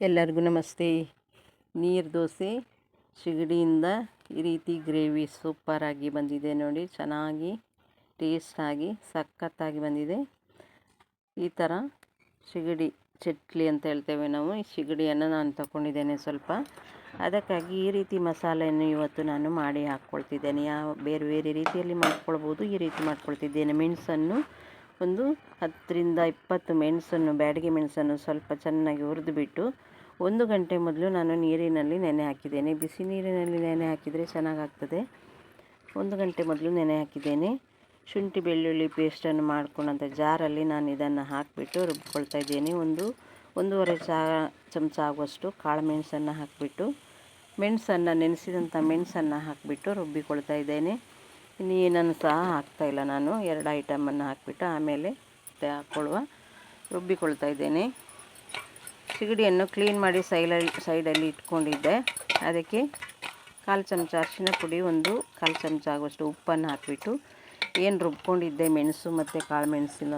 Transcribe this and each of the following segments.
ಎಲ್ಲರಿಗೂ ನಮಸ್ತೆ. ನೀರು ದೋಸೆ ಸಿಗಡಿಯಿಂದ ಈ ರೀತಿ ಗ್ರೇವಿ ಸೂಪರಾಗಿ ಬಂದಿದೆ ನೋಡಿ. ಚೆನ್ನಾಗಿ ಟೇಸ್ಟಾಗಿ ಸಖತ್ತಾಗಿ ಬಂದಿದೆ. ಈ ಥರ ಸಿಗಡಿ ಚಟ್ಲಿ ಅಂತ ಹೇಳ್ತೇವೆ ನಾವು. ಈ ಸಿಗಡಿಯನ್ನು ನಾನು ತಗೊಂಡಿದ್ದೇನೆ ಸ್ವಲ್ಪ. ಅದಕ್ಕಾಗಿ ಈ ರೀತಿ ಮಸಾಲೆಯನ್ನು ಇವತ್ತು ನಾನು ಮಾಡಿ ಹಾಕ್ಕೊಳ್ತಿದ್ದೇನೆ. ಯಾವ ಬೇರೆ ಬೇರೆ ರೀತಿಯಲ್ಲಿ ಮಾಡ್ಕೊಳ್ಬೋದು, ಈ ರೀತಿ ಮಾಡ್ಕೊಳ್ತಿದ್ದೇನೆ. ಮೆಣಸನ್ನು ಒಂದು ಹತ್ತರಿಂದ ಇಪ್ಪತ್ತು ಮೆಣಸನ್ನು, ಬ್ಯಾಡಗಿ ಮೆಣಸನ್ನು ಸ್ವಲ್ಪ ಚೆನ್ನಾಗಿ ಹುರಿದುಬಿಟ್ಟು ಒಂದು ಗಂಟೆ ಮೊದಲು ನಾನು ನೀರಿನಲ್ಲಿ ನೆನೆ ಹಾಕಿದ್ದೇನೆ. ಬಿಸಿ ನೀರಿನಲ್ಲಿ ನೆನೆ ಹಾಕಿದರೆ ಚೆನ್ನಾಗಾಗ್ತದೆ. ಒಂದು ಗಂಟೆ ಮೊದಲು ನೆನೆ ಹಾಕಿದ್ದೇನೆ. ಶುಂಠಿ, ಬೆಳ್ಳುಳ್ಳಿ ಪೇಸ್ಟನ್ನು ಮಾಡ್ಕೊಂಡಂಥ ಜಾರಲ್ಲಿ ನಾನು ಇದನ್ನು ಹಾಕಿಬಿಟ್ಟು ರುಬ್ಕೊಳ್ತಾ ಇದ್ದೇನೆ. ಒಂದು ಒಂದೂವರೆ ಚಾ, ಚಮಚ ಆಗುವಷ್ಟು ಕಾಳು ಮೆಣಸನ್ನು ಹಾಕಿಬಿಟ್ಟು, ಮೆಣಸನ್ನು ನೆನೆಸಿದಂಥ ಮೆಣಸನ್ನು ಹಾಕಿಬಿಟ್ಟು ರುಬ್ಬಿಕೊಳ್ತಾ ಇದ್ದೇನೆ. ಇನ್ನು ಏನನ್ನು ಸಹ ಹಾಕ್ತಾಯಿಲ್ಲ ನಾನು. ಎರಡು ಐಟಮನ್ನು ಹಾಕಿಬಿಟ್ಟು ಆಮೇಲೆ ಹಾಕ್ಕೊಳ್ಳುವ, ರುಬ್ಬಿಕೊಳ್ತಾ ಇದ್ದೇನೆ. ಸಿಗಡಿಯನ್ನು ಕ್ಲೀನ್ ಮಾಡಿ ಸೈಲಲ್ಲಿ ಸೈಡಲ್ಲಿ ಇಟ್ಕೊಂಡಿದ್ದೆ. ಅದಕ್ಕೆ ಕಾಲು ಚಮಚ ಅರಿಶಿನ ಪುಡಿ, ಒಂದು ಕಾಲು ಚಮಚ ಆಗುವಷ್ಟು ಉಪ್ಪನ್ನು ಹಾಕಿಬಿಟ್ಟು ಏನು ರುಬ್ಕೊಂಡಿದ್ದೆ, ಮೆಣಸು ಮತ್ತು ಕಾಳು ಮೆಣಸಿನ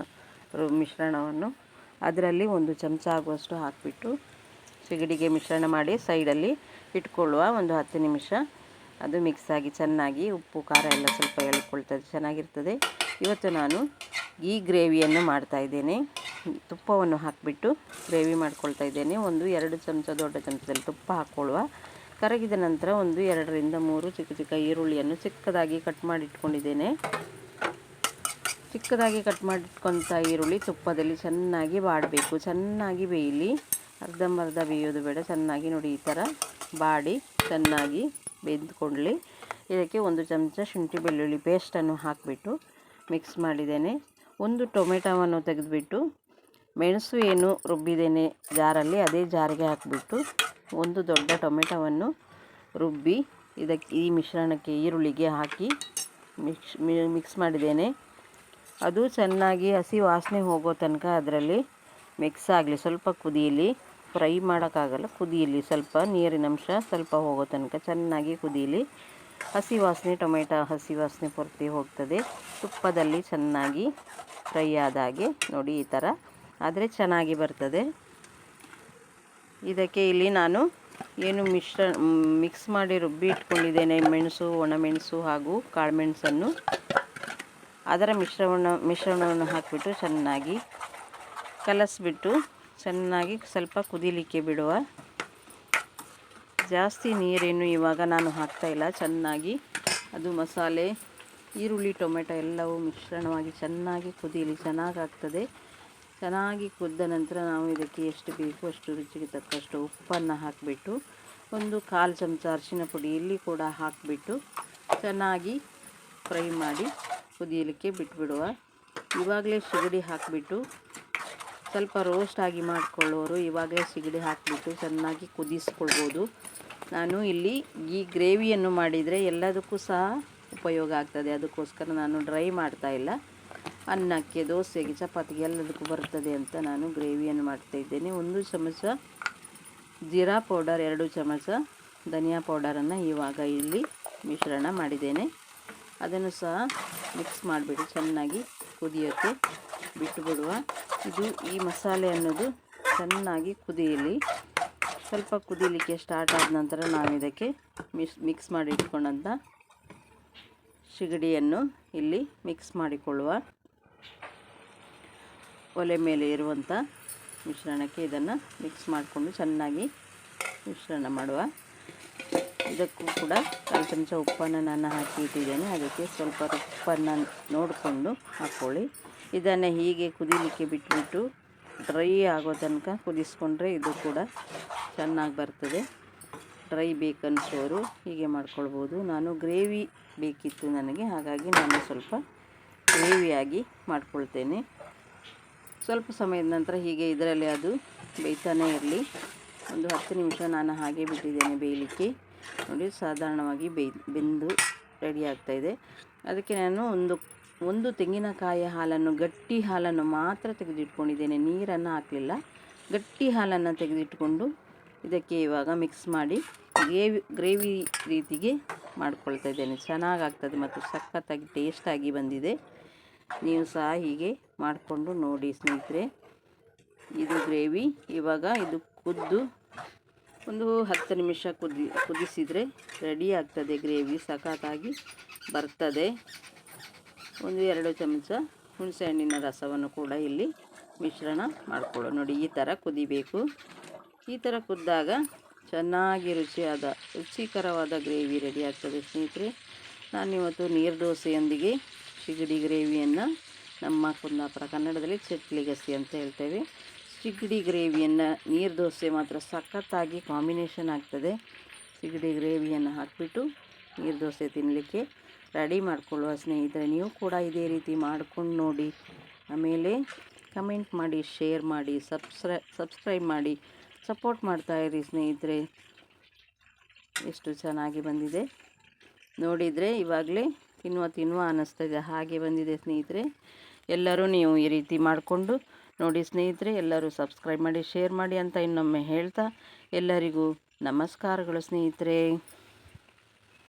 ರು, ಮಿಶ್ರಣವನ್ನು ಅದರಲ್ಲಿ ಒಂದು ಚಮಚ ಆಗುವಷ್ಟು ಹಾಕಿಬಿಟ್ಟು ಸಿಗಡಿಗೆ ಮಿಶ್ರಣ ಮಾಡಿ ಸೈಡಲ್ಲಿ ಇಟ್ಕೊಳ್ಳುವ ಒಂದು ಹತ್ತು ನಿಮಿಷ. ಅದು ಮಿಕ್ಸ್ ಆಗಿ ಚೆನ್ನಾಗಿ ಉಪ್ಪು, ಖಾರ ಎಲ್ಲ ಸ್ವಲ್ಪ ಎಳ್ಕೊಳ್ತದೆ, ಚೆನ್ನಾಗಿರ್ತದೆ. ಇವತ್ತು ನಾನು ಈ ಗ್ರೇವಿಯನ್ನು ಮಾಡ್ತಾ ಇದ್ದೇನೆ. ತುಪ್ಪವನ್ನು ಹಾಕಿಬಿಟ್ಟು ಗ್ರೇವಿ ಮಾಡ್ಕೊಳ್ತಾ ಇದ್ದೇನೆ. ಒಂದು ಎರಡು ಚಮಚ ದೊಡ್ಡ ಚಮಚದಲ್ಲಿ ತುಪ್ಪ ಹಾಕ್ಕೊಳ್ಳುವ. ಕರಗಿದ ನಂತರ ಒಂದು ಎರಡರಿಂದ ಮೂರು ಚಿಕ್ಕ ಚಿಕ್ಕ ಈರುಳ್ಳಿಯನ್ನು ಚಿಕ್ಕದಾಗಿ ಕಟ್ ಮಾಡಿಟ್ಕೊಂಡಿದ್ದೇನೆ. ಚಿಕ್ಕದಾಗಿ ಕಟ್ ಮಾಡಿಟ್ಕೊಂಥ ಈರುಳ್ಳಿ ತುಪ್ಪದಲ್ಲಿ ಚೆನ್ನಾಗಿ ಬಾಡಬೇಕು. ಚೆನ್ನಾಗಿ ಬೇಯಲಿ. ಅರ್ಧಂಬರ್ಧ ಬೇಯೋದು ಬೇಡ. ಚೆನ್ನಾಗಿ ನೋಡಿ ಈ ಥರ ಬಾಡಿ ಚೆನ್ನಾಗಿ ಬೆಂದ್ಕೊಳ್ಳಿ ಇದಕ್ಕೆ ಒಂದು ಚಮಚ ಶುಂಠಿ ಬೆಳ್ಳುಳ್ಳಿ ಪೇಸ್ಟನ್ನು ಹಾಕಿಬಿಟ್ಟು ಮಿಕ್ಸ್ ಮಾಡಿದ್ದೇನೆ. ಒಂದು ಟೊಮೆಟೊವನ್ನು ತೆಗೆದುಬಿಟ್ಟು ಮೆಣಸು ಏನು ರುಬ್ಬಿದ್ದೇನೆ ಜಾರಲ್ಲಿ ಅದೇ ಜಾರಿಗೆ ಹಾಕಿಬಿಟ್ಟು ಒಂದು ದೊಡ್ಡ ಟೊಮೆಟೊವನ್ನು ರುಬ್ಬಿ ಇದಕ್ಕೆ ಈ ಮಿಶ್ರಣಕ್ಕೆ ಈರುಳ್ಳಿಗೆ ಹಾಕಿ ಮಿಕ್ಸ್ ಮಿಕ್ಸ್ ಮಾಡಿದ್ದೇನೆ. ಅದು ಚೆನ್ನಾಗಿ ಹಸಿ ವಾಸನೆ ಹೋಗೋ ತನಕ ಅದರಲ್ಲಿ ಮಿಕ್ಸ್ ಆಗಲಿ, ಸ್ವಲ್ಪ ಕುದೀಲಿ ಫ್ರೈ ಮಾಡೋಕ್ಕಾಗಲ್ಲ. ಕುದೀಲಿ ಸ್ವಲ್ಪ ನೀರಿನ ಅಂಶ, ಸ್ವಲ್ಪ ಹೋಗೋ ತನಕ ಚೆನ್ನಾಗಿ ಕುದೀಲಿ ಹಸಿ ವಾಸನೆ, ಟೊಮೆಟೊ ಹಸಿ ವಾಸನೆ ಪೂರ್ತಿ ಹೋಗ್ತದೆ. ತುಪ್ಪದಲ್ಲಿ ಚೆನ್ನಾಗಿ ಫ್ರೈ ಆದಾಗೆ ನೋಡಿ ಈ ಥರ. ಆದರೆ ಚೆನ್ನಾಗಿ ಬರ್ತದೆ. ಇದಕ್ಕೆ ಇಲ್ಲಿ ನಾನು ಏನು ಮಿಶ್ರ, ಮಿಕ್ಸ್ ಮಾಡಿ ರುಬ್ಬಿ ಇಟ್ಕೊಂಡಿದ್ದೇನೆ. ಮೆಣಸು ಒಣಮೆಣಸು ಹಾಗೂ ಕಾಳುಮೆಣಸನ್ನು ಅದರ ಮಿಶ್ರವನ್ನು ಮಿಶ್ರಣವನ್ನು ಹಾಕಿಬಿಟ್ಟು ಚೆನ್ನಾಗಿ ಕಲಸಿಬಿಟ್ಟು ಚೆನ್ನಾಗಿ ಸ್ವಲ್ಪ ಕುದಿಲಿಕ್ಕೆ ಬಿಡುವ. ಜಾಸ್ತಿ ನೀರೇನು ಇವಾಗ ನಾನು ಹಾಕ್ತಾಯಿಲ್ಲ ಚೆನ್ನಾಗಿ ಅದು ಮಸಾಲೆ, ಈರುಳ್ಳಿ, ಟೊಮೆಟೊ ಎಲ್ಲವೂ ಮಿಶ್ರಣವಾಗಿ ಚೆನ್ನಾಗಿ ಕುದೀಲಿ ಚೆನ್ನಾಗಾಗ್ತದೆ ಚೆನ್ನಾಗಿ ಕುದ್ದ ನಂತರ ನಾವು ಇದಕ್ಕೆ ಎಷ್ಟು ಬೇಕು ಅಷ್ಟು ರುಚಿಗೆ ತಕ್ಕಷ್ಟು ಉಪ್ಪನ್ನು ಹಾಕಿಬಿಟ್ಟು, ಒಂದು ಕಾಲು ಚಮಚ ಅರಿಶಿನ ಪುಡಿ ಇಲ್ಲಿ ಕೂಡ ಹಾಕಿಬಿಟ್ಟು ಚೆನ್ನಾಗಿ ಫ್ರೈ ಮಾಡಿ ಕುದಿಯಲಿಕ್ಕೆ ಬಿಟ್ಬಿಡುವ. ಇವಾಗಲೇ ಸಿಗಡಿ ಹಾಕಿಬಿಟ್ಟು ಸ್ವಲ್ಪ ರೋಸ್ಟ್ ಆಗಿ ಮಾಡಿಕೊಳ್ಳೋರು ಇವಾಗಲೇ ಸಿಗಡಿ ಹಾಕಿಬಿಟ್ಟು ಚೆನ್ನಾಗಿ ಕುದಿಸ್ಕೊಳ್ಬೋದು. ನಾನು ಇಲ್ಲಿ ಈ ಗ್ರೇವಿಯನ್ನು ಮಾಡಿದರೆ ಎಲ್ಲದಕ್ಕೂ ಸಹ ಉಪಯೋಗ ಆಗ್ತದೆ. ಅದಕ್ಕೋಸ್ಕರ ನಾನು ಡ್ರೈ ಮಾಡ್ತಾ ಇಲ್ಲ. ಅನ್ನಕ್ಕೆ, ದೋಸೆಗೆ, ಚಪಾತಿಗೆ ಎಲ್ಲದಕ್ಕೂ ಬರ್ತದೆ ಅಂತ ನಾನು ಗ್ರೇವಿಯನ್ನು ಮಾಡ್ತಾ ಇದ್ದೇನೆ. ಒಂದು ಚಮಚ ಜೀರಾ ಪೌಡರ್, ಎರಡು ಚಮಚ ಧನಿಯಾ ಪೌಡರನ್ನು ಇವಾಗ ಇಲ್ಲಿ ಮಿಶ್ರಣ ಮಾಡಿದ್ದೇನೆ. ಅದನ್ನು ಸಹ ಮಿಕ್ಸ್ ಮಾಡಿಬಿಟ್ಟು ಚೆನ್ನಾಗಿ ಕುದಿಯೋಕ್ಕೆ ಬಿಟ್ಟುಬಿಡುವ ಇದು ಈ ಮಸಾಲೆ ಅನ್ನೋದು ಚೆನ್ನಾಗಿ ಕುದಿಯಲಿ. ಸ್ವಲ್ಪ ಕುದಿಲಿಕ್ಕೆ ಸ್ಟಾರ್ಟ್ ಆದ ನಂತರ ನಾನು ಇದಕ್ಕೆ ಮಿಕ್ಸ್ ಮಿಕ್ಸ್ ಮಾಡಿ ಇಟ್ಕೊಂಡಂಥ ಸಿಗಡಿಯನ್ನು ಇಲ್ಲಿ ಮಿಕ್ಸ್ ಮಾಡಿಕೊಳ್ಳುವ ಒಲೆ ಮೇಲೆ ಇರುವಂಥ ಮಿಶ್ರಣಕ್ಕೆ ಇದನ್ನು ಮಿಕ್ಸ್ ಮಾಡಿಕೊಂಡು ಚೆನ್ನಾಗಿ ಮಿಶ್ರಣ ಮಾಡುವ. ಇದಕ್ಕೂ ಕೂಡ ಕಾಲು ಚಮಚ ಉಪ್ಪನ್ನು ನಾನು ಹಾಕಿ ಇಟ್ಟಿದ್ದೇನೆ. ಅದಕ್ಕೆ ಸ್ವಲ್ಪ ಉಪ್ಪನ್ನು ನೋಡಿಕೊಂಡು ಹಾಕ್ಕೊಳ್ಳಿ ಇದನ್ನು ಹೀಗೆ ಕುದೀಲಿಕ್ಕೆ ಬಿಟ್ಬಿಟ್ಟು ಡ್ರೈ ಆಗೋ ತನಕ ಕುದಿಸ್ಕೊಂಡ್ರೆ ಇದು ಕೂಡ ಚೆನ್ನಾಗಿ ಬರ್ತದೆ. ಡ್ರೈ ಬೇಕನ್ಸೋರು ಹೀಗೆ ಮಾಡ್ಕೊಳ್ಬೋದು. ನಾನು ಗ್ರೇವಿ ಬೇಕಿತ್ತು ನನಗೆ, ಹಾಗಾಗಿ ನಾನು ಸ್ವಲ್ಪ ಗ್ರೇವಿಯಾಗಿ ಮಾಡ್ಕೊಳ್ತೇನೆ. ಸ್ವಲ್ಪ ಸಮಯದ ನಂತರ ಹೀಗೆ ಇದರಲ್ಲಿ ಅದು ಬೇಯ್ತಾನೇ ಇರಲಿ. ಒಂದು ಹತ್ತು ನಿಮಿಷ ನಾನು ಹಾಗೆ ಬಿಟ್ಟಿದ್ದೇನೆ ಬೇಯಲಿಕ್ಕೆ. ನೋಡಿ, ಸಾಧಾರಣವಾಗಿ ಬೇಯ್, ಬೆಂದು ರೆಡಿ ಆಗ್ತಾಯಿದೆ ಅದಕ್ಕೆ ನಾನು ಒಂದು ಒಂದು ತೆಂಗಿನಕಾಯಿ ಹಾಲನ್ನು, ಗಟ್ಟಿ ಹಾಲನ್ನು ಮಾತ್ರ ತೆಗೆದಿಟ್ಕೊಂಡಿದ್ದೇನೆ. ನೀರನ್ನು ಹಾಕಲಿಲ್ಲ. ಗಟ್ಟಿ ಹಾಲನ್ನು ತೆಗೆದಿಟ್ಕೊಂಡು ಇದಕ್ಕೆ ಇವಾಗ ಮಿಕ್ಸ್ ಮಾಡಿ ಗ್ರೇವಿ ಗ್ರೇವಿ ರೀತಿಗೆ ಮಾಡ್ಕೊಳ್ತಾ ಇದ್ದೇನೆ. ಚೆನ್ನಾಗಾಗ್ತದೆ ಮತ್ತು ಸಖತ್ತಾಗಿ ಟೇಸ್ಟಾಗಿ ಬಂದಿದೆ. ನೀವು ಸಹ ಹೀಗೆ ಮಾಡಿಕೊಂಡು ನೋಡಿ ಸ್ನೇಹಿತರೆ. ಇದು ಗ್ರೇವಿ. ಇವಾಗ ಇದು ಕುದ್ದು. ಒಂದು ಹತ್ತು ನಿಮಿಷ ಕುದಿ, ಕುದಿಸಿದರೆ ರೆಡಿ ಆಗ್ತದೆ. ಗ್ರೇವಿ ಸಖತ್ತಾಗಿ ಬರ್ತದೆ. ಒಂದು ಎರಡು ಚಮಚ ಹುಣಸೆಹಣ್ಣಿನ ರಸವನ್ನು ಕೂಡ ಇಲ್ಲಿ ಮಿಶ್ರಣ ಮಾಡಿಕೊಳ್ಳೋ ನೋಡಿ, ಈ ಥರ ಕುದಿಬೇಕು. ಈ ಥರ ಕುದ್ದಾಗ ಚೆನ್ನಾಗಿ ರುಚಿಯಾದ, ರುಚಿಕರವಾದ ಗ್ರೇವಿ ರೆಡಿ ಆಗ್ತದೆ ಸ್ನೇಹಿತರೆ. ನಾನಿವತ್ತು ನೀರು ದೋಸೆಯೊಂದಿಗೆ ಸಿಗಡಿ ಗ್ರೇವಿಯನ್ನು ನಮ್ಮ ಕುಂದಾಪುರ ಕನ್ನಡದಲ್ಲಿ ಚಟ್ಲಿಗಸಿ ಅಂತ ಹೇಳ್ತೇವೆ. ಸಿಗಡಿ ಗ್ರೇವಿಯನ್ನು, ನೀರು ದೋಸೆ ಮಾತ್ರ ಸಖತ್ತಾಗಿ ಕಾಂಬಿನೇಷನ್ ಆಗ್ತದೆ. ಸಿಗಡಿ ಗ್ರೇವಿಯನ್ನು ಹಾಕಿಬಿಟ್ಟು ನೀರು ದೋಸೆ ತಿನ್ನಲಿಕ್ಕೆ ರೆಡಿ ಮಾಡಿಕೊಳ್ಳುವ ಸ್ನೇಹಿತರೆ, ನೀವು ಕೂಡ ಇದೇ ರೀತಿ ಮಾಡ್ಕೊಂಡು ನೋಡಿ. ಆಮೇಲೆ ಕಮೆಂಟ್ ಮಾಡಿ, ಶೇರ್ ಮಾಡಿ, ಸಬ್ಸ್ಕ್ರೈ, ಸಬ್ಸ್ಕ್ರೈಬ್ ಮಾಡಿ, ಸಪೋರ್ಟ್ ಮಾಡ್ತಾ ಇರಿ ಸ್ನೇಹಿತರೆ. ಎಷ್ಟು ಚೆನ್ನಾಗಿ ಬಂದಿದೆ. ನೋಡಿದರೆ ಇವಾಗಲೇ ತಿನ್ನುವ ತಿನ್ನುವ ಅನ್ನಿಸ್ತಾಯಿದೆ ಹಾಗೆ ಬಂದಿದೆ ಸ್ನೇಹಿತರೆ. ಎಲ್ಲರೂ ನೀವು ಈ ರೀತಿ ಮಾಡಿಕೊಂಡು ನೋಡಿ ಸ್ನೇಹಿತರೆ. ಎಲ್ಲರೂ ಸಬ್ಸ್ಕ್ರೈಬ್ ಮಾಡಿ, ಶೇರ್ ಮಾಡಿ ಅಂತ ಇನ್ನೊಮ್ಮೆ ಹೇಳ್ತಾ ಎಲ್ಲರಿಗೂ ನಮಸ್ಕಾರಗಳು ಸ್ನೇಹಿತರೆ.